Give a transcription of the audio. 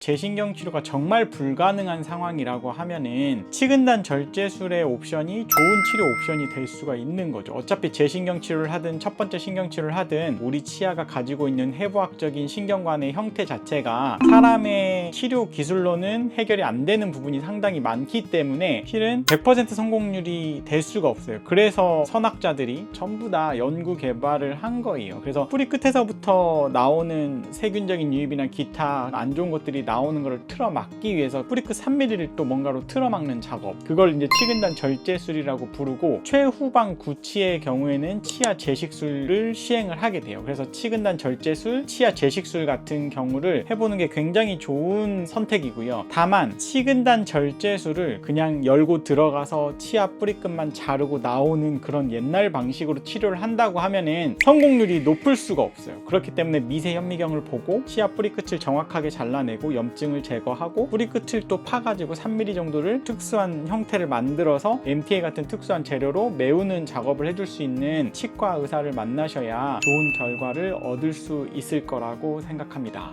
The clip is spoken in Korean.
재신경 치료가 정말 불가능한 상황이라고 하면은 치근단 절제술의 옵션이 좋은 치료 옵션이 될 수가 있는 거죠. 어차피 재신경 치료를 하든 첫 번째 신경 치료를 하든 우리 치아가 가지고 있는 해부학적인 신경관의 형태 자체가 사람의 치료 기술로는 해결이 안 되는 부분이 상당히 많기 때문에 실은 100% 성공률이 될 수가 없어요. 그래서 선학자들이 전부 다 연구 개발을 한 거예요. 그래서 뿌리 끝에서부터 나오는 세균적인 유입이나 기타 안 좋은 것들이 나오는 것을 틀어 막기 위해서 끝 3mm를 또 뭔가로 틀어 막는 작업. 그걸 이제 치근단 절제술이라고 부르고 최후방 구치의 경우에는 치아 제식술을 시행을 하게 돼요. 그래서 치근단 절제술, 치아 제식술 같은 경우를 해보는 게 굉장히 좋은 선택이고요. 다만 치근단 절제술을 그냥 열고 들어가서 치아 뿌리끝만 자르고 나오는 그런 옛날 방식으로 치료를 한다고 하면은 성공률이 높을 수가 없어요. 그렇기 때문에 미세 현미경을 보고 치아 뿌리 끝을 정확하게 잘라내고 염증을 제거하고 뿌리 끝을 또 파가지고 3mm 정도를 특수한 형태를 만들어서 MTA 같은 특수한 재료로 메우는 작업을 해줄 수 있는 치과 의사를 만나셔야 좋은 결과를 얻을 수 있을 거라고 생각합니다.